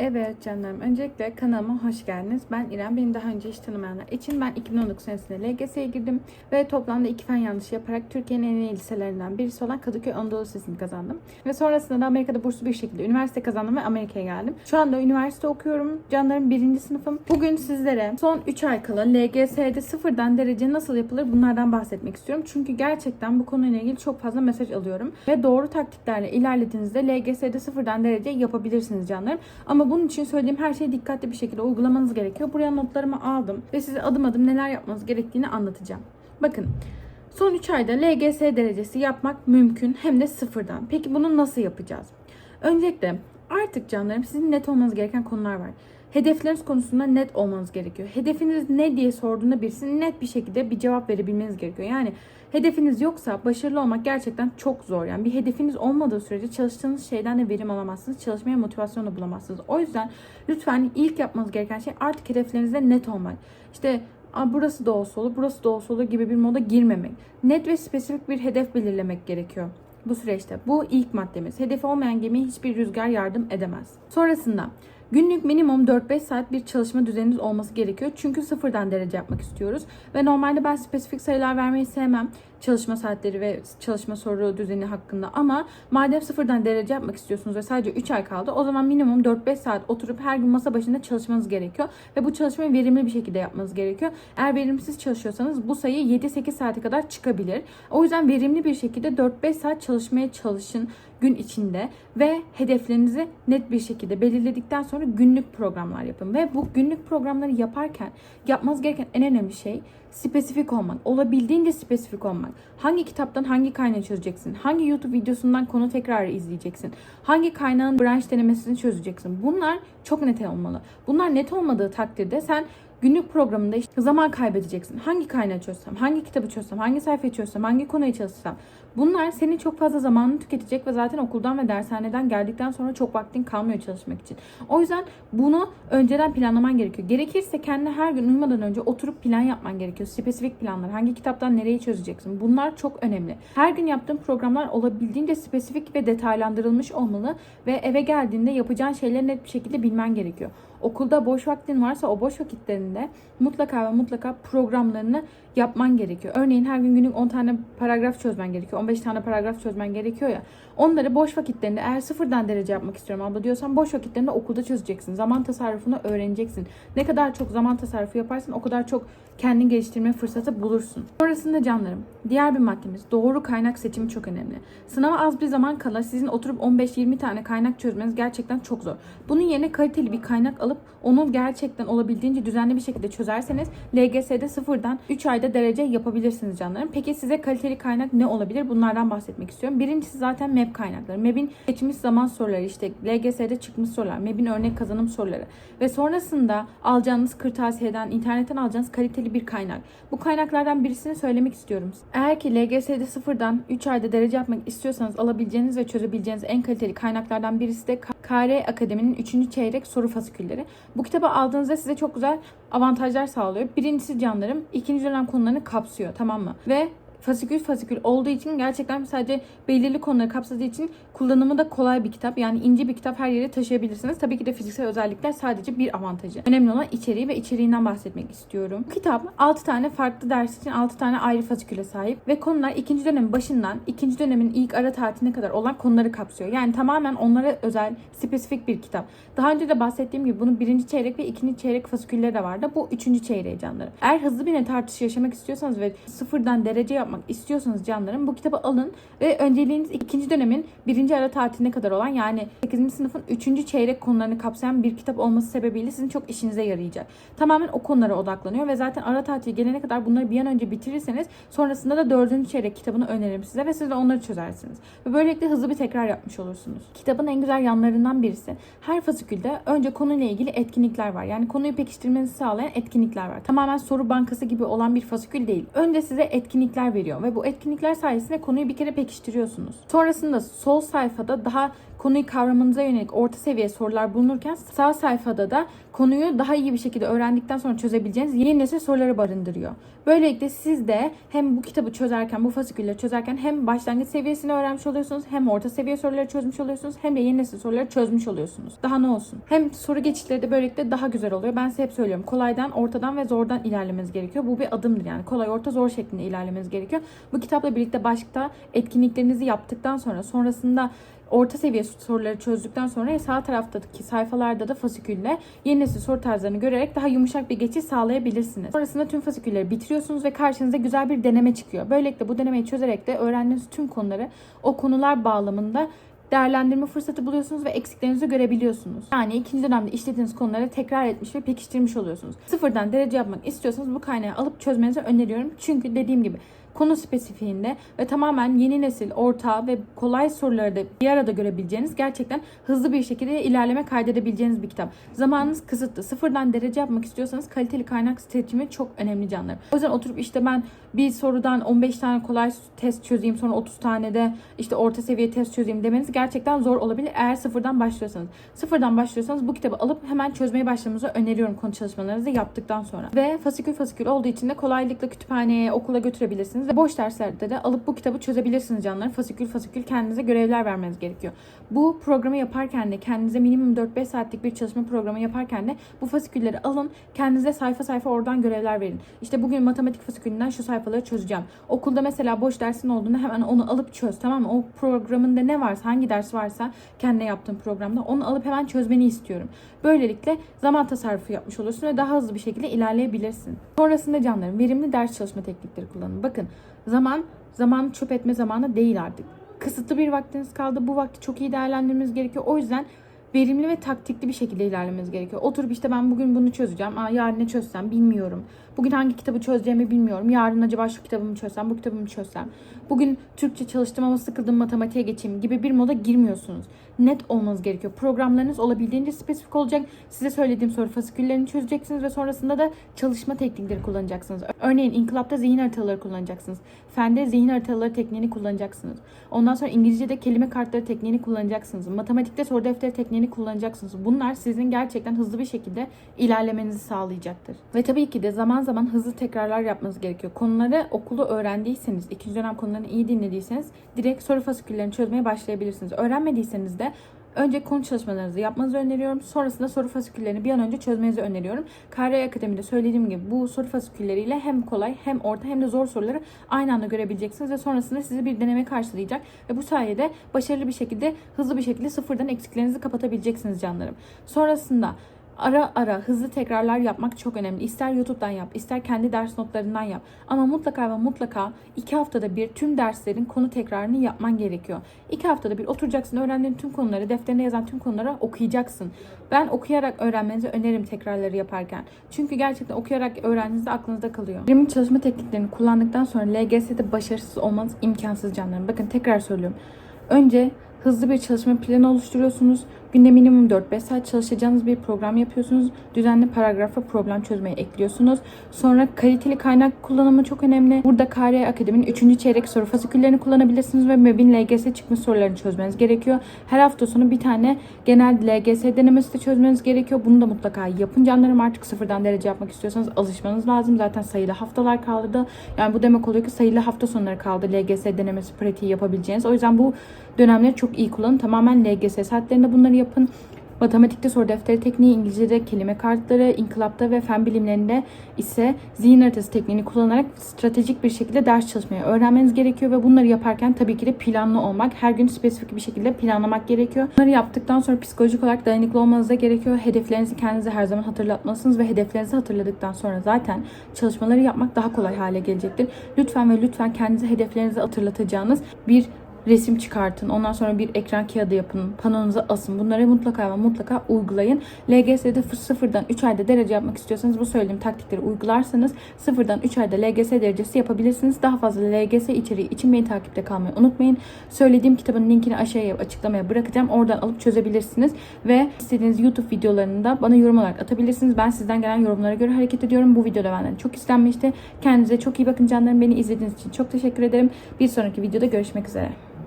Evet canlarım. Öncelikle kanalıma hoş geldiniz. Ben İrem. Beni daha önce hiç tanımayanlar için ben 2019 senesinde LGS'ye girdim. Ve toplamda iki fen yanlışı yaparak Türkiye'nin en iyi liselerinden birisi olan Kadıköy Anadolu Lisesi'ni kazandım. Ve sonrasında da Amerika'da burslu bir şekilde üniversite kazandım ve Amerika'ya geldim. Şu anda üniversite okuyorum. Canlarım birinci sınıfım. Bugün sizlere son 3 ay kala LGS'de sıfırdan derece nasıl yapılır bunlardan bahsetmek istiyorum. Çünkü gerçekten bu konuyla ilgili çok fazla mesaj alıyorum. Ve doğru taktiklerle ilerlediğinizde LGS'de sıfırdan derece yapabilirsiniz canlarım. Ama bunun için söylediğim her şeyi dikkatli bir şekilde uygulamanız gerekiyor. Buraya notlarımı aldım ve size adım adım neler yapmanız gerektiğini anlatacağım. Bakın son 3 ayda LGS derecesi yapmak mümkün hem de sıfırdan. Peki bunu nasıl yapacağız? Öncelikle artık canlarım sizin net olmanız gereken konular var. Hedefleriniz konusunda net olmanız gerekiyor. Hedefiniz ne diye sorduğunda birisi net bir şekilde bir cevap verebilmeniz gerekiyor. Yani hedefiniz yoksa başarılı olmak gerçekten çok zor. Yani bir hedefiniz olmadığı sürece çalıştığınız şeyden de verim alamazsınız. Çalışmaya motivasyon da bulamazsınız. O yüzden lütfen ilk yapmanız gereken şey artık hedeflerinizde net olmak. İşte burası da olsa olur, burası da olsa olur gibi bir moda girmemek. Net ve spesifik bir hedef belirlemek gerekiyor bu süreçte. Bu ilk maddemiz. Hedefi olmayan gemiye hiçbir rüzgar yardım edemez. Sonrasında Günlük minimum 4-5 saat bir çalışma düzeniniz olması gerekiyor. Çünkü sıfırdan derece yapmak istiyoruz. Ve normalde ben spesifik sayılar vermeyi sevmem. Çalışma saatleri ve çalışma soru düzeni hakkında. Ama madem sıfırdan derece yapmak istiyorsunuz ve sadece 3 ay kaldı. O zaman minimum 4-5 saat oturup her gün masa başında çalışmanız gerekiyor. Ve bu çalışmayı verimli bir şekilde yapmanız gerekiyor. Eğer verimsiz çalışıyorsanız bu sayı 7-8 saate kadar çıkabilir. O yüzden verimli bir şekilde 4-5 saat çalışmaya çalışın gün içinde ve hedeflerinizi net bir şekilde belirledikten sonra günlük programlar yapın. Ve bu günlük programları yaparken yapmanız gereken en önemli şey spesifik olmak. Olabildiğince spesifik olmak. Hangi kitaptan hangi kaynağı çözeceksin? Hangi YouTube videosundan konu tekrar izleyeceksin? Hangi kaynağın branş denemesini çözeceksin? Bunlar çok net olmalı. Bunlar net olmadığı takdirde sen günlük programında işte zaman kaybedeceksin. Hangi kaynağı çözsem, hangi kitabı çözsem, hangi sayfayı çözsem, hangi konuyu çalışsam. Bunlar senin çok fazla zamanını tüketecek ve zaten okuldan ve dershaneden geldikten sonra çok vaktin kalmıyor çalışmak için. O yüzden bunu önceden planlaman gerekiyor. Gerekirse kendine her gün uyumadan önce oturup plan yapman gerekiyor. Spesifik planlar. Hangi kitaptan nereyi çözeceksin? Bunlar çok önemli. Her gün yaptığın programlar olabildiğince spesifik ve detaylandırılmış olmalı ve eve geldiğinde yapacağın şeyleri net bir şekilde bilmen gerekiyor. Okulda boş vaktin varsa o boş vakitlerinde mutlaka ve mutlaka programlarını yapman gerekiyor. Örneğin her gün günlük 10 tane paragraf çözmen gerekiyor. 15 tane paragraf çözmen gerekiyor ya. Onları boş vakitlerinde eğer sıfırdan derece yapmak istiyorum abla diyorsan boş vakitlerinde okulda çözeceksin. Zaman tasarrufunu öğreneceksin. Ne kadar çok zaman tasarrufu yaparsan o kadar çok kendini geliştirme fırsatı bulursun. Sonrasında canlarım diğer bir maddemiz doğru kaynak seçimi çok önemli. Sınava az bir zaman kala sizin oturup 15-20 tane kaynak çözmeniz gerçekten çok zor. Bunun yerine kaliteli bir kaynak alıp onu gerçekten olabildiğince düzenli bir şekilde çözerseniz LGS'de sıfırdan 3 ayda derece yapabilirsiniz canlarım. Peki size kaliteli kaynak ne olabilir? Bunlardan bahsetmek istiyorum. Birincisi zaten MEB kaynakları. MEB'in geçmiş zaman soruları işte LGS'de çıkmış sorular. MEB'in örnek kazanım soruları. Ve sonrasında alacağınız kırtasiyeden, internetten alacağınız kaliteli bir kaynak. Bu kaynaklardan birisini söylemek istiyorum. Eğer ki LGS'de sıfırdan 3 ayda derece yapmak istiyorsanız alabileceğiniz ve çözebileceğiniz en kaliteli kaynaklardan birisi de KR Akademi'nin 3. çeyrek soru fasikülleri. Bu kitabı aldığınızda size çok güzel avantajlar sağlıyor. Birincisi canlarım ikinci dönem konularını kapsıyor tamam mı? Ve fasikül fasikül olduğu için gerçekten sadece belirli konuları kapsadığı için kullanımı da kolay bir kitap. Yani ince bir kitap her yere taşıyabilirsiniz. Tabii ki de fiziksel özellikler sadece bir avantajı. Önemli olan içeriği ve içeriğinden bahsetmek istiyorum. Bu kitap 6 tane farklı ders için 6 tane ayrı fasiküle sahip ve konular ikinci dönemin başından ikinci dönemin ilk ara tatiline kadar olan konuları kapsıyor. Yani tamamen onlara özel spesifik bir kitap. Daha önce de bahsettiğim gibi bunun birinci çeyrek ve ikinci çeyrek fasikülleri de vardı. Bu üçüncü çeyreği canları. Eğer hızlı bir net artışı yaşamak istiyorsanız ve sıfırdan derece yapmak istiyorsanız canlarım bu kitabı alın ve önceliğiniz ikinci dönemin birinci ara tatiline kadar olan yani 8. sınıfın 3. çeyrek konularını kapsayan bir kitap olması sebebiyle sizin çok işinize yarayacak. Tamamen o konulara odaklanıyor ve zaten ara tatil gelene kadar bunları bir an önce bitirirseniz sonrasında da 4. çeyrek kitabını öneririm size ve siz de onları çözersiniz. Ve böylelikle hızlı bir tekrar yapmış olursunuz. Kitabın en güzel yanlarından birisi her fasikülde önce konuyla ilgili etkinlikler var. Yani konuyu pekiştirmenizi sağlayan etkinlikler var. Tamamen soru bankası gibi olan bir fasikül değil. Önce size etkinlikler veriyor ve bu etkinlikler sayesinde konuyu bir kere pekiştiriyorsunuz. Sonrasında sol sayfada daha konuyu kavramanıza yönelik orta seviye sorular bulunurken sağ sayfada da konuyu daha iyi bir şekilde öğrendikten sonra çözebileceğiniz yeni nesil soruları barındırıyor. Böylelikle siz de hem bu kitabı çözerken, bu fasikülleri çözerken hem başlangıç seviyesini öğrenmiş oluyorsunuz, hem orta seviye soruları çözmüş oluyorsunuz, hem de yeni nesil soruları çözmüş oluyorsunuz. Daha ne olsun? Hem soru geçişleri de böylelikle daha güzel oluyor. Ben size hep söylüyorum. Kolaydan, ortadan ve zordan ilerlemeniz gerekiyor. Bu bir adımdır yani. Kolay, orta, zor şeklinde ilerlemeniz gerekiyor. Bu kitapla birlikte başta etkinliklerinizi yaptıktan sonra, sonrasında orta seviye soruları çözdükten sonra sağ taraftaki sayfalarda da fasikülle yeni nesil soru tarzlarını görerek daha yumuşak bir geçiş sağlayabilirsiniz. Sonrasında tüm fasikülleri bitiriyorsunuz ve karşınıza güzel bir deneme çıkıyor. Böylelikle bu denemeyi çözerek de öğrendiğiniz tüm konuları o konular bağlamında değerlendirme fırsatı buluyorsunuz ve eksiklerinizi görebiliyorsunuz. Yani ikinci dönemde işlediğiniz konuları tekrar etmiş ve pekiştirmiş oluyorsunuz. Sıfırdan derece yapmak istiyorsanız bu kaynağı alıp çözmenizi öneriyorum. Çünkü dediğim gibi konu spesifiğinde ve tamamen yeni nesil, orta ve kolay soruları da bir arada görebileceğiniz gerçekten hızlı bir şekilde ilerleme kaydedebileceğiniz bir kitap. Zamanınız kısıtlı. Sıfırdan derece yapmak istiyorsanız kaliteli kaynak seçimi çok önemli canlarım. O yüzden oturup işte ben bir sorudan 15 tane kolay test çözeyim sonra 30 tane de işte orta seviye test çözeyim demeniz gerçekten zor olabilir eğer sıfırdan başlıyorsanız. Sıfırdan başlıyorsanız bu kitabı alıp hemen çözmeye başlamanızı öneriyorum konu çalışmalarınızı yaptıktan sonra. Ve fasikül fasikül olduğu için de kolaylıkla kütüphaneye, okula götürebilirsiniz ve boş derslerde de alıp bu kitabı çözebilirsiniz canlarım. Fasikül fasikül kendinize görevler vermeniz gerekiyor. Bu programı yaparken de kendinize minimum 4-5 saatlik bir çalışma programı yaparken de bu fasikülleri alın. Kendinize sayfa sayfa oradan görevler verin. İşte bugün matematik fasikülünden şu sayfaları çözeceğim. Okulda mesela boş dersin olduğunda hemen onu alıp çöz tamam mı? O programında ne varsa hangi ders varsa kendine yaptığın programda onu alıp hemen çözmeni istiyorum. Böylelikle zaman tasarrufu yapmış olursun ve daha hızlı bir şekilde ilerleyebilirsin. Sonrasında canlarım verimli ders çalışma teknikleri kullanın. Bakın zaman zaman çöp etme zamanı değil artık. Kısıtlı bir vaktiniz kaldı. Bu vakti çok iyi değerlendirmemiz gerekiyor. O yüzden verimli ve taktikli bir şekilde ilerlememiz gerekiyor. Oturup işte ben bugün bunu çözeceğim. Aa, yarın ne çözsem bilmiyorum. Bugün hangi kitabı çözeceğimi bilmiyorum. Yarın acaba şu kitabımı çözsem, bu kitabımı çözsem. Bugün Türkçe çalıştım ama sıkıldım matematiğe geçeyim gibi bir moda girmiyorsunuz. Net olmanız gerekiyor. Programlarınız olabildiğince spesifik olacak. Size söylediğim soru fasiküllerini çözeceksiniz ve sonrasında da çalışma teknikleri kullanacaksınız. Örneğin inkılapta zihin haritaları kullanacaksınız. Fende zihin haritaları tekniğini kullanacaksınız. Ondan sonra İngilizce'de kelime kartları tekniğini kullanacaksınız. Matematikte soru defteri tekniğini kullanacaksınız. Bunlar sizin gerçekten hızlı bir şekilde ilerlemenizi sağlayacaktır. Ve tabii ki de zaman zaman hızlı tekrarlar yapmanız gerekiyor. Konuları okulu öğrendiyseniz, ikinci dönem konularını iyi dinlediyseniz direkt soru fasiküllerini çözmeye başlayabilirsiniz. Öğrenmediyseniz de Önce konu çalışmalarınızı yapmanızı öneriyorum. Sonrasında soru fasiküllerini bir an önce çözmenizi öneriyorum. KRA Akademi'de söylediğim gibi bu soru fasikülleriyle hem kolay hem orta hem de zor soruları aynı anda görebileceksiniz ve sonrasında sizi bir deneme karşılayacak ve bu sayede başarılı bir şekilde hızlı bir şekilde sıfırdan eksiklerinizi kapatabileceksiniz canlarım. Sonrasında ara ara hızlı tekrarlar yapmak çok önemli. İster YouTube'dan yap, ister kendi ders notlarından yap. Ama mutlaka ve mutlaka iki haftada bir tüm derslerin konu tekrarını yapman gerekiyor. İki haftada bir oturacaksın, öğrendiğin tüm konuları, defterine yazan tüm konuları okuyacaksın. Ben okuyarak öğrenmenizi öneririm tekrarları yaparken. Çünkü gerçekten okuyarak öğrendiğinizde aklınızda kalıyor. Verimli çalışma tekniklerini kullandıktan sonra LGS'de başarısız olmanız imkansız canlarım. Bakın tekrar söylüyorum. Önce hızlı bir çalışma planı oluşturuyorsunuz. Günde minimum 4-5 saat çalışacağınız bir program yapıyorsunuz. Düzenli paragrafa problem çözmeyi ekliyorsunuz. Sonra kaliteli kaynak kullanımı çok önemli. Burada KR Akademi'nin 3. çeyrek soru fasiküllerini kullanabilirsiniz ve MEB'in LGS çıkmış sorularını çözmeniz gerekiyor. Her hafta sonu bir tane genel LGS denemesi de çözmeniz gerekiyor. Bunu da mutlaka yapın canlarım. Artık sıfırdan derece yapmak istiyorsanız alışmanız lazım. Zaten sayılı haftalar kaldı. Yani bu demek oluyor ki sayılı hafta sonları kaldı LGS denemesi pratiği yapabileceğiniz. O yüzden bu dönemleri çok iyi kullanın. Tamamen LGS saatlerinde bunları yapın. Matematikte soru defteri tekniği, İngilizce'de kelime kartları, inkılapta ve fen bilimlerinde ise zihin haritası tekniğini kullanarak stratejik bir şekilde ders çalışmayı öğrenmeniz gerekiyor ve bunları yaparken tabii ki de planlı olmak, her gün spesifik bir şekilde planlamak gerekiyor. Bunları yaptıktan sonra psikolojik olarak dayanıklı olmanız da gerekiyor. Hedeflerinizi kendinize her zaman hatırlatmalısınız ve hedeflerinizi hatırladıktan sonra zaten çalışmaları yapmak daha kolay hale gelecektir. Lütfen ve lütfen kendinize hedeflerinizi hatırlatacağınız bir resim çıkartın. Ondan sonra bir ekran kağıdı yapın. Panonuza asın. Bunları mutlaka ama mutlaka uygulayın. LGS'de sıfırdan 3 ayda derece yapmak istiyorsanız bu söylediğim taktikleri uygularsanız sıfırdan 3 ayda LGS derecesi yapabilirsiniz. Daha fazla LGS içeriği için beni takipte kalmayı unutmayın. Söylediğim kitabın linkini aşağıya açıklamaya bırakacağım. Oradan alıp çözebilirsiniz. Ve istediğiniz YouTube videolarını da bana yorum olarak atabilirsiniz. Ben sizden gelen yorumlara göre hareket ediyorum. Bu videoda benden çok istenmişti. Kendinize çok iyi bakın canlarım. Beni izlediğiniz için çok teşekkür ederim. Bir sonraki videoda görüşmek üzere.